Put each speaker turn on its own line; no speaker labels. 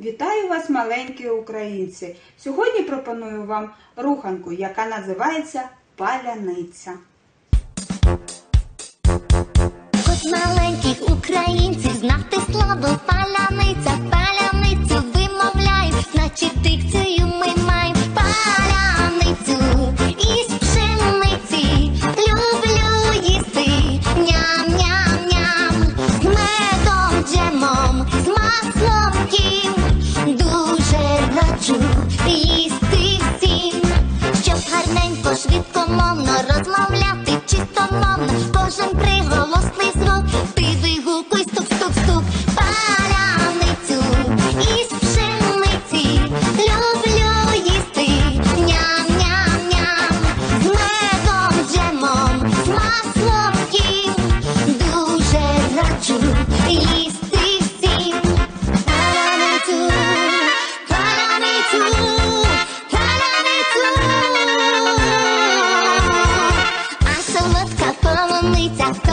Вітаю вас, маленькі українці! Сьогодні пропоную вам руханку, яка називається паляниця.
Хоч маленьких українців знати слово паляниця, гарненько, швидкомовно розмовляти чисто мовно кожен приголосний Let's cut for a